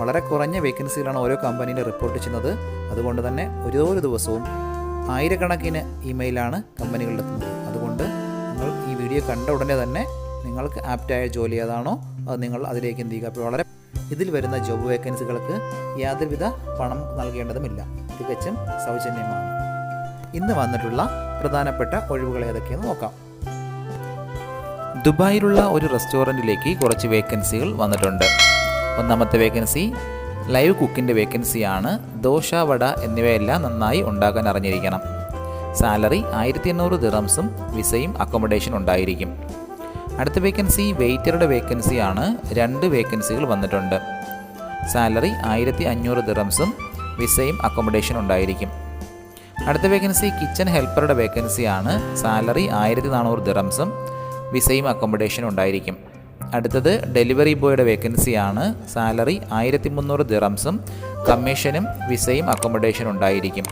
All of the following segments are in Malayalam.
വളരെ കുറഞ്ഞ വേക്കൻസികളാണ് ഓരോ കമ്പനിയിലും റിപ്പോർട്ട് ചെയ്യുന്നത്. അതുകൊണ്ട് തന്നെ ഓരോ ദിവസവും ആയിരക്കണക്കിന് ഇമെയിലാണ് കമ്പനികളിലെത്തുന്നത്. അതുകൊണ്ട് നിങ്ങൾ ഈ വീഡിയോ കണ്ട ഉടനെ തന്നെ നിങ്ങൾക്ക് ആപ്റ്റായ ജോലി ഏതാണോ അത് നിങ്ങൾ അതിലേക്ക് എന്ത് ചെയ്യുക. അപ്പോൾ വളരെ ഇതിൽ വരുന്ന ജോബ് വേക്കൻസികൾക്ക് യാതൊരുവിധ പണം നൽകേണ്ടതുമില്ല. തികച്ചും സൗജന്യമാണ്. ഇന്ന് വന്നിട്ടുള്ള പ്രധാനപ്പെട്ട ഒഴിവുകൾ ഏതൊക്കെയെന്ന് നോക്കാം. ദുബായിലുള്ള ഒരു റെസ്റ്റോറന്റിലേക്ക് കുറച്ച് വേക്കൻസികൾ വന്നിട്ടുണ്ട്. ഒന്നാമത്തെ വേക്കൻസി ലൈവ് കുക്കിന്റെ വേക്കൻസിയാണ് ദോശ വട എന്നിവയെല്ലാം നന്നായി ഉണ്ടാക്കാൻ അറിഞ്ഞിരിക്കണം. സാലറി ആയിരത്തി എണ്ണൂറ് ദിറംസും വിസയും അക്കോമഡേഷൻ ഉണ്ടായിരിക്കും. അടുത്ത വേക്കൻസി വെയിറ്ററുടെ വേക്കൻസിയാണ് രണ്ട് വേക്കൻസികൾ വന്നിട്ടുണ്ട്. സാലറി ആയിരത്തി അഞ്ഞൂറ് ദിറംസും വിസയും അക്കോമഡേഷൻ ഉണ്ടായിരിക്കും. അടുത്ത വേക്കൻസി കിച്ചൺ ഹെൽപ്പറുടെ വേക്കൻസിയാണ് സാലറി ആയിരത്തി നാനൂറ് ദിറംസും വിസയും അക്കോമഡേഷനും ഉണ്ടായിരിക്കും. അടുത്തത് ഡെലിവറി ബോയുടെ വേക്കൻസിയാണ് സാലറി ആയിരത്തി മുന്നൂറ് ദിറംസും കമ്മീഷനും വിസയും അക്കോമഡേഷനും ഉണ്ടായിരിക്കും.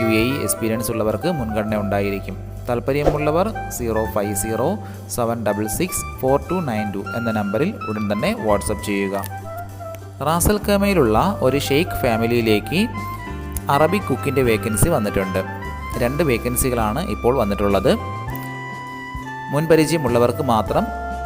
യു എ ഇ എക്സ്പീരിയൻസ് ഉള്ളവർക്ക് മുൻഗണന ഉണ്ടായിരിക്കും. താല്പര്യമുള്ളവർ zero five zero seven double six four two nine two എന്ന നമ്പറിൽ ഉടൻ തന്നെ വാട്സപ്പ് ചെയ്യുക. റാസൽ കമയിലുള്ള ഒരു ഷെയ്ഖ് ഫാമിലിയിലേക്ക് അറബിക് കുക്കിന്റെ വേക്കൻസി വന്നിട്ടുണ്ട്. രണ്ട് വേക്കൻസികളാണ് ഇപ്പോൾ വന്നിട്ടുള്ളത്. മുൻപരിചയമുള്ളവർക്ക് മാത്രം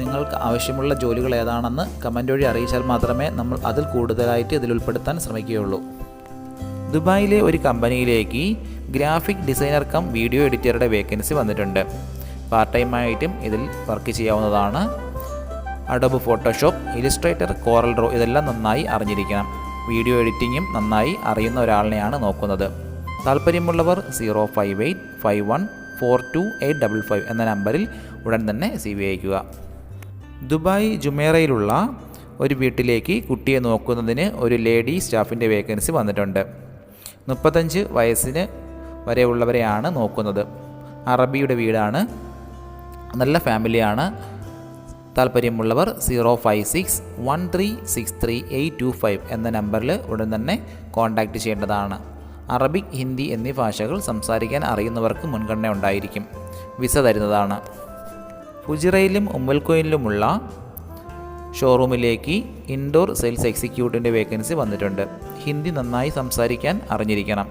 നിങ്ങൾക്ക് ആവശ്യമുള്ള ജോലികൾ ഏതാണെന്ന് കമന്റ് വഴി അറിയിച്ചാൽ മാത്രമേ നമ്മൾ അതിൽ കൂടുതലായിട്ട് ഇതിൽ ഉൾപ്പെടുത്താൻ ശ്രമിക്കുകയുള്ളൂ. ദുബായിലെ ഒരു കമ്പനിയിലേക്ക് ഗ്രാഫിക് ഡിസൈനർ കം വീഡിയോ എഡിറ്ററുടെ വേക്കൻസി വന്നിട്ടുണ്ട്. പാർട്ട് ടൈമായിട്ടും ഇതിൽ വർക്ക് ചെയ്യാവുന്നതാണ്. Adobe Photoshop Illustrator Corel Draw ഇതെല്ലാം നന്നായി അറിഞ്ഞിരിക്കണം. വീഡിയോ എഡിറ്റിങ്ങും നന്നായി അറിയുന്ന ഒരാളിനെയാണ് നോക്കുന്നത്. താല്പര്യമുള്ളവർ zero five eight five one four two eight double five എന്ന നമ്പറിൽ ഉടൻ തന്നെ സി വി അയക്കുക ദുബായ് ജുമേറയിലുള്ള ഒരു വീട്ടിലേക്ക് കുട്ടിയെ നോക്കുന്നതിന് ഒരു ലേഡി സ്റ്റാഫിന്റെ വേക്കൻസി വന്നിട്ടുണ്ട്. മുപ്പത്തഞ്ച് വയസ്സിന് വരെയുള്ളവരെയാണ് നോക്കുന്നത്. അറബിയുടെ വീടാണ്. നല്ല ഫാമിലിയാണ്. താല്പര്യമുള്ളവർ zero five six one three six three eight two five എന്ന നമ്പറിൽ ഉടൻ തന്നെ കോൺടാക്റ്റ് ചെയ്യേണ്ടതാണ്. അറബിക് ഹിന്ദി എന്നീ ഭാഷകൾ സംസാരിക്കാൻ അറിയുന്നവർക്ക് മുൻഗണന ഉണ്ടായിരിക്കും. വിസ തരുന്നതാണ്. ഫുജിറയിലും ഉമ്മൽക്കോയിലുമുള്ള ഷോറൂമിലേക്ക് ഇൻഡോർ സെയിൽസ് എക്സിക്യൂട്ടീവിന്റെ വേക്കൻസി വന്നിട്ടുണ്ട്. ഹിന്ദി നന്നായി സംസാരിക്കാൻ അറിഞ്ഞിരിക്കണം.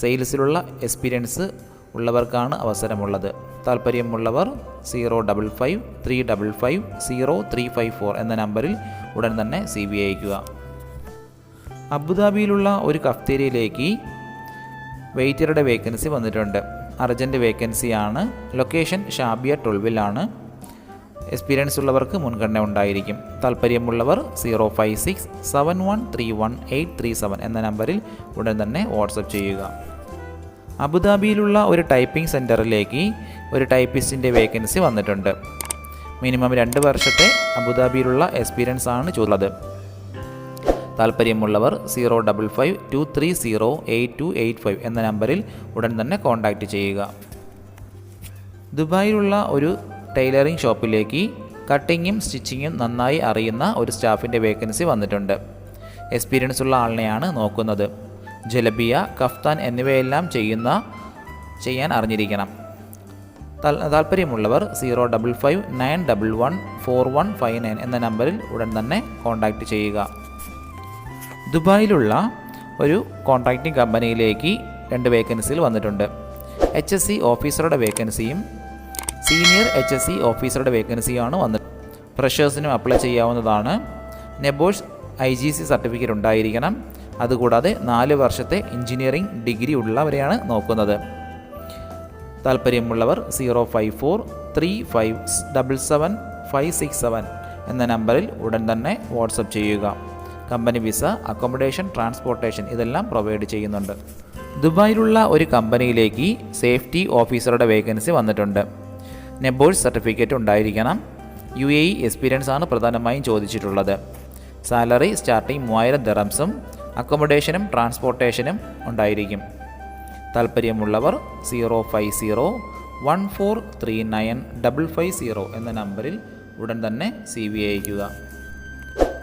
സെയിൽസിലുള്ള എക്സ്പീരിയൻസ് ഉള്ളവർക്കാണ് അവസരമുള്ളത്. താല്പര്യമുള്ളവർ zero double five three double five zero three five four എന്ന നമ്പറിൽ ഉടൻ തന്നെ സി ബി അയക്കുക അബുദാബിയിലുള്ള ഒരു കഫ്തേരിയയിലേക്ക് വെയിറ്ററുടെ വേക്കൻസി വന്നിട്ടുണ്ട്. അർജന്റ് വേക്കൻസിയാണ്. ലൊക്കേഷൻ ഷാബിയ ട്വൽവിലാണ് എക്സ്പീരിയൻസ് ഉള്ളവർക്ക് മുൻഗണന ഉണ്ടായിരിക്കും. താല്പര്യമുള്ളവർ zero five six seven one three one eight three seven എന്ന നമ്പറിൽ ഉടൻ തന്നെ വാട്സപ്പ് ചെയ്യുക. അബുദാബിയിലുള്ള ഒരു ടൈപ്പിംഗ് സെന്ററിലേക്ക് ഒരു ടൈപ്പിസ്റ്റിന്റെ വേക്കൻസി വന്നിട്ടുണ്ട്. മിനിമം രണ്ട് വർഷത്തെ അബുദാബിയിലുള്ള എക്സ്പീരിയൻസ് ആണ് ചോദിച്ചത് താല്പര്യമുള്ളവർ zero double five two three zero eight two eight five എന്ന നമ്പറിൽ ഉടൻ തന്നെ കോൺടാക്റ്റ് ചെയ്യുക. ദുബായിലുള്ള ഒരു ടൈലറിംഗ് ഷോപ്പിലേക്ക് കട്ടിങ്ങും സ്റ്റിച്ചിങ്ങും നന്നായി അറിയുന്ന ഒരു സ്റ്റാഫിന്റെ വേക്കൻസി വന്നിട്ടുണ്ട്. എക്സ്പീരിയൻസ് ഉള്ള ആളിനെയാണ് നോക്കുന്നത്. ജലബിയ കഫ്താൻ എന്നിവയെല്ലാം ചെയ്യുന്ന ചെയ്യാൻ അറിഞ്ഞിരിക്കണം. താല്പര്യമുള്ളവർ zero double five nine double one four one five nine എന്ന നമ്പറിൽ ഉടൻ തന്നെ കോൺടാക്റ്റ് ചെയ്യുക. ദുബായിലുള്ള ഒരു കോൺട്രാക്റ്റിംഗ് കമ്പനിയിലേക്ക് രണ്ട് വേക്കൻസികൾ വന്നിട്ടുണ്ട്. എച്ച് എസ് സി ഓഫീസറുടെ വേക്കൻസിയും സീനിയർ എച്ച് എസ് സി ഓഫീസറുടെ വേക്കൻസിയുമാണ് വന്നത് ഫ്രഷേഴ്സിനും അപ്ലൈ ചെയ്യാവുന്നതാണ്. NEBOSH I G C certificate ഉണ്ടായിരിക്കണം. അതുകൂടാതെ നാല് വർഷത്തെ എഞ്ചിനീയറിംഗ് ഡിഗ്രി ഉള്ളവരെയാണ് നോക്കുന്നത്. താല്പര്യമുള്ളവർ zero five four three five double seven five six seven എന്ന നമ്പറിൽ ഉടൻ തന്നെ വാട്സപ്പ് ചെയ്യുക. കമ്പനി വിസ അക്കോമഡേഷൻ ട്രാൻസ്പോർട്ടേഷൻ ഇതെല്ലാം പ്രൊവൈഡ് ചെയ്യുന്നുണ്ട്. ദുബായിലുള്ള ഒരു കമ്പനിയിലേക്ക് സേഫ്റ്റി ഓഫീസറുടെ വേക്കൻസി വന്നിട്ടുണ്ട്. നെബോഴ്സ് സർട്ടിഫിക്കറ്റ് ഉണ്ടായിരിക്കണം. യു എ ഇ എക്സ്പീരിയൻസ് ആണ് പ്രധാനമായും ചോദിച്ചിട്ടുള്ളത്. സാലറി സ്റ്റാർട്ടിംഗ് മൂവായിരം ദറംസും അക്കോമഡേഷനും ട്രാൻസ്പോർട്ടേഷനും ഉണ്ടായിരിക്കും. താല്പര്യമുള്ളവർ zero five zero one four three nine double five zero എന്ന നമ്പറിൽ ഉടൻ തന്നെ സി വി അയക്കുക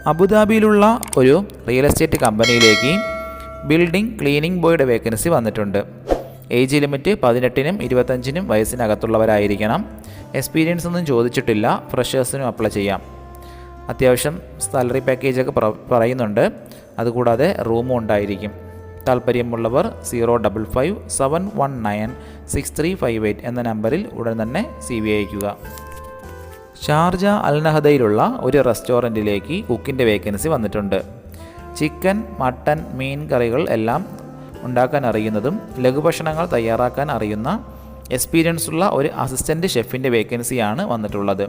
അബുദാബിയിലുള്ള ഒരു റിയൽ എസ്റ്റേറ്റ് കമ്പനിയിലേക്ക് ബിൽഡിംഗ് ക്ലീനിംഗ് ബോയുടെ വേക്കൻസി വന്നിട്ടുണ്ട്. ഏജ് ലിമിറ്റ് പതിനെട്ടിനും ഇരുപത്തഞ്ചിനും വയസ്സിനകത്തുള്ളവരായിരിക്കണം. എക്സ്പീരിയൻസ് ഒന്നും ചോദിച്ചിട്ടില്ല. ഫ്രഷേഴ്സിനും അപ്ലൈ ചെയ്യാം. അത്യാവശ്യം സാലറി പാക്കേജൊക്കെ പറ- പറയുന്നുണ്ട്. അതുകൂടാതെ റൂമും ഉണ്ടായിരിക്കും. താല്പര്യമുള്ളവർ zero double five seven one nine six three five eight എന്ന നമ്പറിൽ ഉടൻ തന്നെ സി വി അയക്കുക ഷാർജ അൽനഹദയിലുള്ള ഒരു റെസ്റ്റോറന്റിലേക്ക് കുക്കിന്റെ വേക്കൻസി വന്നിട്ടുണ്ട്. ചിക്കൻ മട്ടൻ മീൻ കറികൾ എല്ലാം ഉണ്ടാക്കാൻ അറിയുന്നതും ലഘുഭക്ഷണങ്ങൾ തയ്യാറാക്കാൻ അറിയുന്ന എക്സ്പീരിയൻസ് ഉള്ള ഒരു അസിസ്റ്റന്റ് ഷെഫിന്റെ വേക്കൻസിയാണ് വന്നിട്ടുള്ളത്.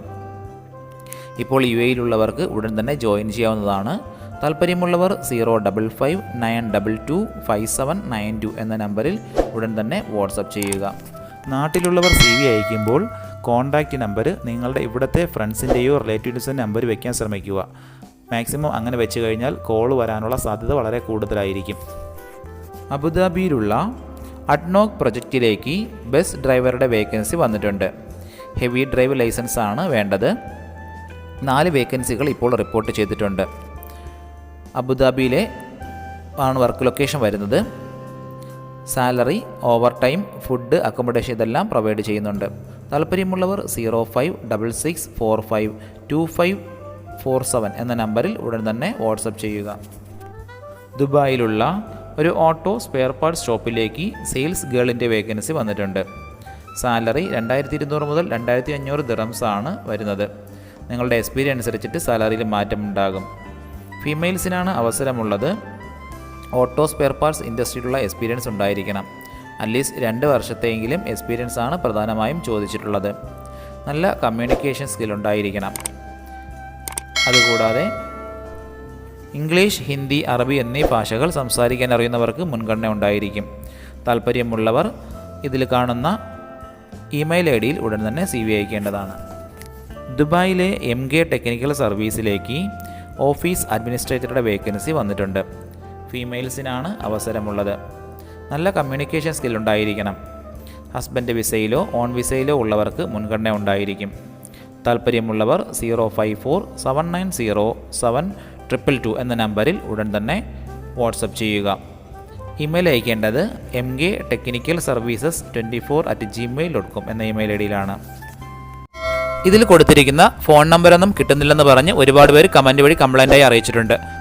ഇപ്പോൾ യു എയിലുള്ളവർക്ക് ഉടൻ തന്നെ ജോയിൻ ചെയ്യാവുന്നതാണ്. താല്പര്യമുള്ളവർ zero double five nine double two five seven nine two എന്ന നമ്പറിൽ ഉടൻ തന്നെ വാട്സപ്പ് ചെയ്യുക. നാട്ടിലുള്ളവർ സി വി അയക്കുമ്പോൾ കോൺടാക്റ്റ് നമ്പർ നിങ്ങളുടെ ഇവിടുത്തെ ഫ്രണ്ട്സിന്റെയോ റിലേറ്റീവ്സിന്റെ നമ്പർ വയ്ക്കാൻ ശ്രമിക്കുക. മാക്സിമം അങ്ങനെ വെച്ച് കഴിഞ്ഞാൽ കോൾ വരാനുള്ള സാധ്യത വളരെ കൂടുതലായിരിക്കും. അബുദാബിയിലുള്ള അഡ്നോക് പ്രൊജക്റ്റിലേക്ക് ബസ് ഡ്രൈവറുടെ വേക്കൻസി വന്നിട്ടുണ്ട്. ഹെവി ഡ്രൈവ് ലൈസൻസ് ആണ് വേണ്ടത്. നാല് വേക്കൻസികൾ ഇപ്പോൾ റിപ്പോർട്ട് ചെയ്തിട്ടുണ്ട്. അബുദാബിയിലെ ആണ് വർക്ക് ലൊക്കേഷൻ വരുന്നത്. Salary overtime food accommodation ഇതെല്ലാം പ്രൊവൈഡ് ചെയ്യുന്നുണ്ട്. താല്പര്യമുള്ളവർ zero five double six four five two five four seven എന്ന നമ്പറിൽ ഉടൻ തന്നെ വാട്സപ്പ് ചെയ്യുക. ദുബായിലുള്ള ഒരു ഓട്ടോ സ്പെയർ പാർട്സ് ഷോപ്പിലേക്ക് സെയിൽസ് ഗേളിന്റെ വേക്കൻസി വന്നിട്ടുണ്ട്. സാലറി രണ്ടായിരത്തി ഇരുന്നൂറ് മുതൽ രണ്ടായിരത്തി അഞ്ഞൂറ് ദിറംസ് ആണ് വരുന്നത്. നിങ്ങളുടെ എക്സ്പീരിയൻസ് അനുസരിച്ചിട്ട് സാലറിയിൽ മാറ്റമുണ്ടാകും. ഫീമെയിൽസിനാണ് അവസരമുള്ളത്. ഓട്ടോ സ്പെയർ പാർട്സ് ഇൻഡസ്ട്രിയിലുള്ള എക്സ്പീരിയൻസ് ഉണ്ടായിരിക്കണം. അറ്റ്ലീസ്റ്റ് രണ്ട് വർഷത്തെയെങ്കിലും എക്സ്പീരിയൻസ് ആണ് പ്രധാനമായും ചോദിച്ചിട്ടുള്ളത്. നല്ല കമ്മ്യൂണിക്കേഷൻ സ്കിൽ ഉണ്ടായിരിക്കണം. അതുകൂടാതെ ഇംഗ്ലീഷ് ഹിന്ദി അറബി എന്നീ ഭാഷകൾ സംസാരിക്കാൻ അറിയുന്നവർക്ക് മുൻഗണന ഉണ്ടായിരിക്കും. താല്പര്യമുള്ളവർ ഇതിൽ കാണുന്ന ഇമെയിൽ ഐ ഡിയിൽ ഉടൻ തന്നെ സി വി അയക്കേണ്ടതാണ്. ദുബായിലെ എം കെ ടെക്നിക്കൽ സർവീസിലേക്ക് ഓഫീസ് അഡ്മിനിസ്ട്രേറ്ററുടെ വേക്കൻസി വന്നിട്ടുണ്ട്. ഫീമെയിൽസിനാണ് അവസരമുള്ളത്. നല്ല കമ്മ്യൂണിക്കേഷൻ സ്കിൽ ഉണ്ടായിരിക്കണം. ഹസ്ബൻഡ് വിസയിലോ ഓൺ വിസയിലോ ഉള്ളവർക്ക് മുൻഗണന ഉണ്ടായിരിക്കും. താല്പര്യമുള്ളവർ zero five four seven nine zero seven triple two എന്ന നമ്പറിൽ ഉടൻ തന്നെ വാട്സപ്പ് ചെയ്യുക. Email അയക്കേണ്ടത് M K technical services twenty four at Gmail dot com എന്ന ഇമെയിൽ ഐ ഡിയിലാണ് ഇതിൽ കൊടുത്തിരിക്കുന്ന ഫോൺ നമ്പറൊന്നും കിട്ടുന്നില്ലെന്ന് പറഞ്ഞ് ഒരുപാട് പേര് കമന്റ് വഴി കംപ്ലൈന്റായി അറിയിച്ചിട്ടുണ്ട്.